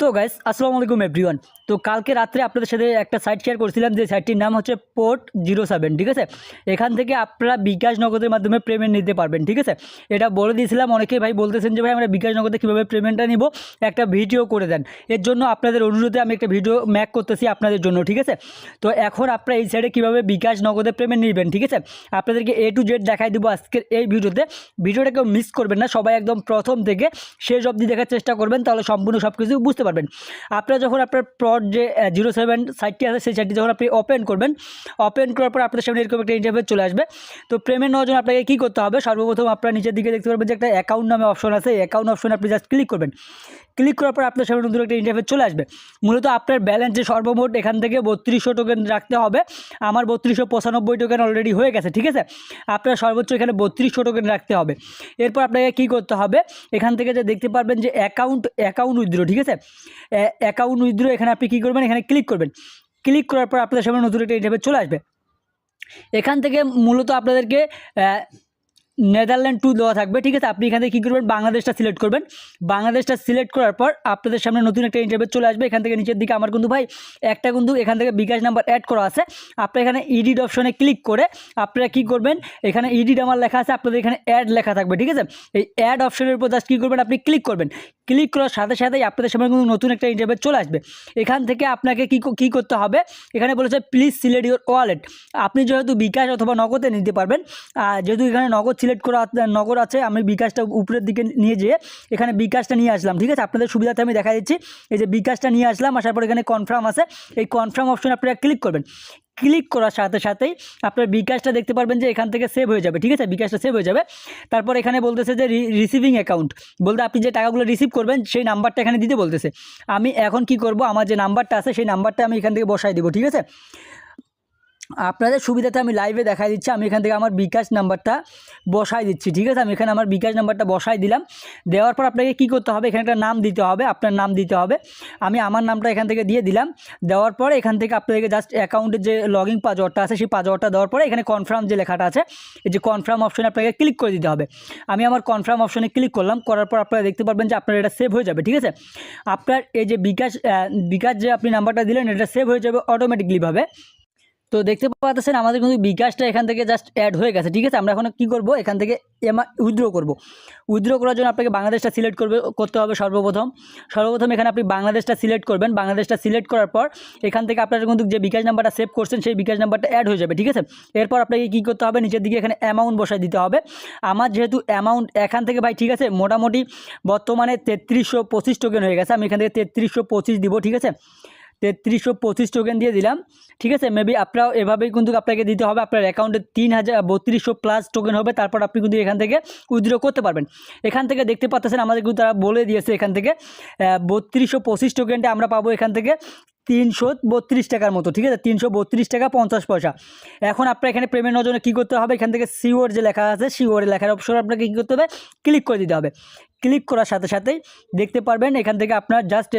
তো গাইস আসসালামু আলাইকুম এভরিওয়ান তো কালকে রাত্রে আপনাদের সাথে একটা সাইট শেয়ার করছিলাম, যে সাইটটির নাম হচ্ছে পোর্ট জিরো সেভেন ঠিক আছে? এখান থেকে আপনারা বিকাশ নগদের মাধ্যমে পেমেন্ট নিতে পারবেন, ঠিক আছে? এটা বলে দিয়েছিলাম অনেকেই ভাই বলতেছেন যে ভাই, আমরা বিকাশ নগদে কীভাবে পেমেন্টটা নিব? একটা ভিডিও করে দেন। এর জন্য আপনাদের অনুরোধে আমি একটা ভিডিও ম্যাক করতেছি আপনাদের জন্য, ঠিক আছে? তো এখন আপনারা এই সাইডে কীভাবে বিকাশ নগদে পেমেন্ট নেবেন, ঠিক আছে? আপনাদেরকে এ টু জেড দেখাই দেবো আজকের এই ভিডিওতে। ভিডিওটা কেউ মিস করবেন না, সবাই একদম প্রথম থেকে শেষ অবধি দেখার চেষ্টা করবেন, তাহলে সম্পূর্ণ সব কিছু বুঝতে পারবেন। আপনারা যখন আপনার প্রড যে জিরো সেভেন সাইটটি আছে, সেই সাইটটি যখন আপনি ওপেন করবেন ওপেন করার পর আপনার সামনে এরকম একটা ইন্টারভিউ চলে আসবে। তো পেমেন্ট নেওয়ার জন্য আপনাকে কী করতে হবে? সর্বপ্রথম আপনার নিচের দিকে দেখতে পারবেন যে একটা অ্যাকাউন্ট নামে অপশন আছে। অ্যাকাউন্ট অপশন আপনি জাস্ট ক্লিক করবেন। ক্লিক করার পর আপনার সামনে নতুন একটা ইন্টারভিউ চলে আসবে। মূলত আপনার ব্যালেন্স যে সর্বমোট এখান থেকে বত্রিশশো টোকেন রাখতে হবে। আমার বত্রিশশো পঁচানব্বই টোকেন অলরেডি হয়ে গেছে, ঠিক আছে? আপনার সর্বোচ্চ এখানে বত্রিশশো টোকেন রাখতে হবে। এরপর আপনাকে কী করতে হবে? এখান থেকে যে দেখতে পারবেন যে অ্যাকাউন্ট অ্যাকাউন্ট উইথড্র ঠিক আছে? অ্যাকাউন্ট উইথড্র এখানে আপনি কী করবেন? এখানে ক্লিক করবেন। ক্লিক করার পর আপনাদের সামনে নতুন একটা ইন্টারভিউ চলে আসবে। এখান থেকে মূলত আপনাদেরকে নেদারল্যান্ড টু দেওয়া থাকবে। ঠিক আছে? আপনি এখান থেকে কী করবেন? বাংলাদেশটা সিলেক্ট করবেন। বাংলাদেশটা সিলেক্ট করার পর আপনাদের সামনে নতুন একটা ইন্টারভিউ চলে আসবে। এখান থেকে নিচের দিকে আমার কিন্তু ভাই, একটা কিন্তু এখান থেকে বিকাশ নাম্বার অ্যাড করা আছে। আপনি এখানে ইডিট অপশনে ক্লিক করে আপনারা কী করবেন? এখানে ইডিট আমার লেখা আছে। আপনাদের এখানে অ্যাড লেখা থাকবে। ঠিক আছে? এই অ্যাড অপশনের উপর জাস্ট কী করবেন? আপনি ক্লিক করবেন। ক্লিক করার সাথে সাথেই আপনাদের সামনে কিন্তু নতুন একটা ইন্টারভিউ চলে আসবে। এখান থেকে আপনাকে কী কী করতে হবে? এখানে বলেছে প্লিজ সিলেক্ট ইউর ওয়ালেট আপনি যেহেতু বিকাশ অথবা নগদে নিতে পারবেন যেহেতু এখানে নগদ সিলেক্ট করা নগদ আছে, আমি বিকাশটা উপরের দিকে নিয়ে যেয়ে এখানে বিকাশটা নিয়ে আসলাম। ঠিক আছে? আপনাদের সুবিধাতে আমি দেখা দিচ্ছি। এই যে বিকাশটা নিয়ে আসলাম, আসার পর এখানে কনফার্ম আছে। এই কনফার্ম অপশনে আপনারা ক্লিক করবেন। ক্লিক করার সাথে সাথেই আপনার বিকাশটা দেখতে পারবেন যে এখান থেকে সেভ হয়ে যাবে, ঠিক আছে? বিকাশটা সেভ হয়ে যাবে। তারপর এখানে বলতেছে যে রিসিভিং অ্যাকাউন্ট বলতে আপনি যে টাকাগুলো রিসিভ করবেন, সেই নাম্বারটা এখানে দিতে বলতেছে। আমি এখন কি করব? আমার যে নাম্বারটা আছে, সেই নাম্বারটা আমি এখান থেকে বসাই দেবো, ঠিক আছে? আপনাদের সুবিধাতে আমি লাইভে দেখাই দিচ্ছি। আমি এখান থেকে আমার বিকাশ নাম্বারটা বসাই দিচ্ছি, ঠিক আছে? আমি এখানে আমার বিকাশ নাম্বারটা বসাই দিলাম। দেওয়ার পর আপনাকে কী করতে হবে? এখানে একটা নাম দিতে হবে, আপনার নাম দিতে হবে। আমি আমার নামটা এখান থেকে দিয়ে দিলাম। দেওয়ার পর এখান থেকে আপনাদেরকে জাস্ট অ্যাকাউন্টের যে লগিং পাসওয়ার্ডটা আছে, সেই পাসওয়ার্ডটা দেওয়ার পরে এখানে কনফার্ম যে লেখাটা আছে, এই যে কনফার্ম অপশনে আপনাকে ক্লিক করে দিতে হবে। আমি আমার কনফার্ম অপশনে ক্লিক করলাম, করার পর আপনারা দেখতে পারবেন যে আপনার এটা সেভ হয়ে যাবে, ঠিক আছে? আপনার এই যে বিকাশ বিকাশ যে আপনি নাম্বারটা দিলেন, এটা সেভ হয়ে যাবে অটোমেটিকলিভাবে তো দেখতে পাচ্ছেন আমাদের কিন্তু বিকাশটা এখান থেকে জাস্ট অ্যাড হয়ে গেছে, ঠিক আছে? আমরা এখন কী করব? এখান থেকে এমা উইথড্র করব। উইথড্র করার জন্য আপনাকে বাংলাদেশটা সিলেক্ট করবে, করতে হবে সর্বপ্রথম। সর্বপ্রথম এখানে আপনি বাংলাদেশটা সিলেক্ট করবেন। বাংলাদেশটা সিলেক্ট করার পর এখান থেকে আপনার কিন্তু যে বিকাশ নাম্বারটা সেভ করছেন, সেই বিকাশ নাম্বারটা অ্যাড হয়ে যাবে, ঠিক আছে? এরপর আপনাকে কী করতে হবে? নিচের দিকে এখানে অ্যামাউন্ট বসায় দিতে হবে। আমার যেহেতু অ্যামাউন্ট এখান থেকে, ভাই, ঠিক আছে? মোটামুটি বর্তমানে তেত্রিশশো পঁচিশ টোকেন হয়ে গেছে। আমি এখান থেকে তেত্রিশশো পঁচিশ দিব, ঠিক আছে? তেত্রিশশো পঁচিশ টোকেন দিয়ে দিলাম। ঠিক আছে? মেবি আপনারাও এভাবেই কিন্তু আপনাকে দিতে হবে। আপনার অ্যাকাউন্টে তিন হাজার বত্রিশশো প্লাস টোকেন হবে। তারপর আপনি কিন্তু এখান থেকে উইথড্র করতে পারবেন। এখান থেকে দেখতে পাচ্ছেন, আমাদের কিন্তু তারা বলে দিয়েছে এখান থেকে বত্রিশশো পঁচিশ টোকেনটা আমরা পাবো এখান থেকে। তিনশো বত্রিশ টাকার মতো, ঠিক আছে? তিনশো বত্রিশ টাকা পঞ্চাশ পয়সা। এখন আপনার এখানে প্রেমের নজরে কী করতে হবে? এখান থেকে সিওর যে লেখা আছে সিওর লেখার অপশন আপনাকে কী করতে হবে? ক্লিক করে দিতে হবে। ক্লিক করার সাথে সাথেই দেখতে পারবেন এখান থেকে আপনার জাস্ট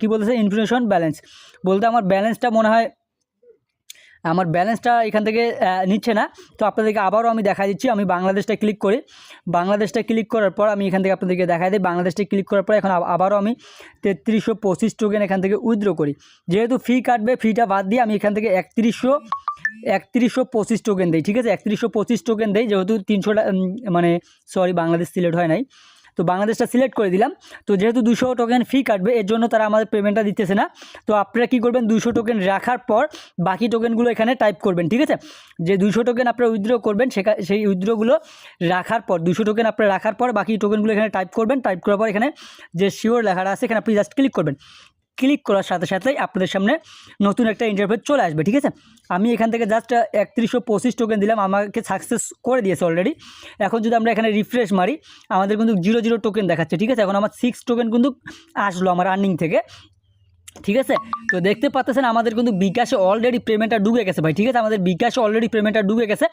কী বলতেছে? ইনফরমেশন ব্যালেন্স বলতে আমার ব্যালেন্সটা মনে হয় আমার ব্যালেন্সটা এখান থেকে নিচ্ছে না। তো আপনাদেরকে আবারও আমি দেখা দিচ্ছি, আমি বাংলাদেশটা ক্লিক করি। বাংলাদেশটা ক্লিক করার পর আমি এখান থেকে আপনাদেরকে দেখাই দিই। বাংলাদেশটা ক্লিক করার পর এখন আবারও আমি তেত্রিশশো পঁচিশ টোকেন এখান থেকে উইথড্র করি। যেহেতু ফি কাটবে ফিটা বাদ দিয়ে আমি এখান থেকে একত্রিশশো একত্রিশশো পঁচিশ টোকেন দিই, ঠিক আছে? একত্রিশশো পঁচিশ টোকেন দেই, যেহেতু তিনশোটা মানে সরি বাংলাদেশ সিলেক্ট হয় নাই। তো বাংলাদেশটা সিলেক্ট করে দিলাম। তো যেহেতু দুশো টোকেন ফি কাটবে, এর জন্য তারা আমাদের পেমেন্টটা দিতেছে না। তো আপনারা কী করবেন দুশো টোকেন রাখার পর বাকি টোকেনগুলো এখানে টাইপ করবেন, ঠিক আছে? যে দুশো টোকেন আপনারা উইথড্র করবেন সেই উইথড্রগুলো রাখার পর দুশো টোকেন আপনারা রাখার পর বাকি টোকেনগুলো এখানে টাইপ করবেন। টাইপ করার পর এখানে যে শিওর লেখাটা আছে, এখানে আপনি জাস্ট ক্লিক করবেন। ক্লিক করার সাথে সাথেই আপনাদের সামনে নতুন একটা ইন্টারফেস চলে আসবে, ঠিক আছে? আমি এখান থেকে জাস্ট একত্রিশশো পঁচিশ টোকেন দিলাম, আমাকে সাকসেস করে দিয়েছে অলরেডি এখন যদি আমরা এখানে রিফ্রেশ মারি, আমাদের কিন্তু জিরো জিরো টোকেন দেখাচ্ছে, ঠিক আছে? এখন আমার সিক্স টোকেন কিন্তু আসলো আমার আর্নিং থেকে। ঠিক আছে? তো দেখতে পাচ্ছেন আমাদের কিন্তু বিকাশে অলরেডি পেমেন্টটা ডুবে গেছে ভাই, ঠিক আছে? আমাদের বিকাশে অলরেডি পেমেন্টটা ডুবে গেছে।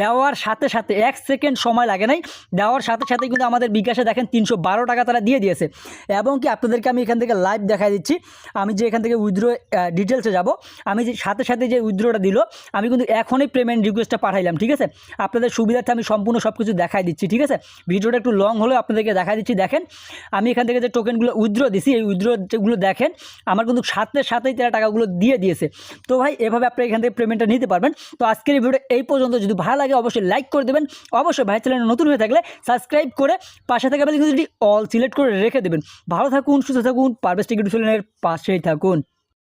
দেওয়ার সাথে সাথে, এক সেকেন্ড সময় লাগে নাই। দেওয়ার সাথে সাথে কিন্তু আমাদের বিকাশে দেখেন তিনশো বারো টাকা তারা দিয়ে দিয়েছে। এবং কি আপনাদেরকে আমি এখান থেকে লাইভ দেখা দিচ্ছি। আমি যে এখান থেকে উইথড্রো ডিটেলসে যাব, আমি যে সাথে সাথে যে উইথড্রোটা দিল, আমি কিন্তু এখনই পেমেন্ট রিকোয়েস্টটা পাঠাইলাম, ঠিক আছে? আপনাদের সুবিধার্থে আমি সম্পূর্ণ সব কিছু দেখাই দিচ্ছি, ঠিক আছে? ভিডিওটা একটু লং হলেও আপনাদেরকে দেখাই দিচ্ছি। দেখেন, আমি এখান থেকে যে টোকেনগুলো উইথড্রো দিছি, এই উইথড্রো যেগুলো দেখেন, আমার কিন্তু সাথে সাথেই তারা টাকাগুলো দিয়ে দিয়েছে। তো ভাই, এভাবে আপনি এখান থেকে পেমেন্টটা নিতে পারবেন। তো আজকের এই ভিডিও এই পর্যন্ত। যদি ভালো লাগে অবশ্যই লাইক করে দেবেন। অবশ্যই ভাই চ্যানেল নতুন হয়ে থাকলে সাবস্ক্রাইব করে পাশে থাকা বেল কিন্তু অল সিলেক্ট করে রেখে দেবেন। ভালো থাকুন, সুস্থ থাকুন পারভেস্টিক চ্যানেলের পাশেই থাকুন।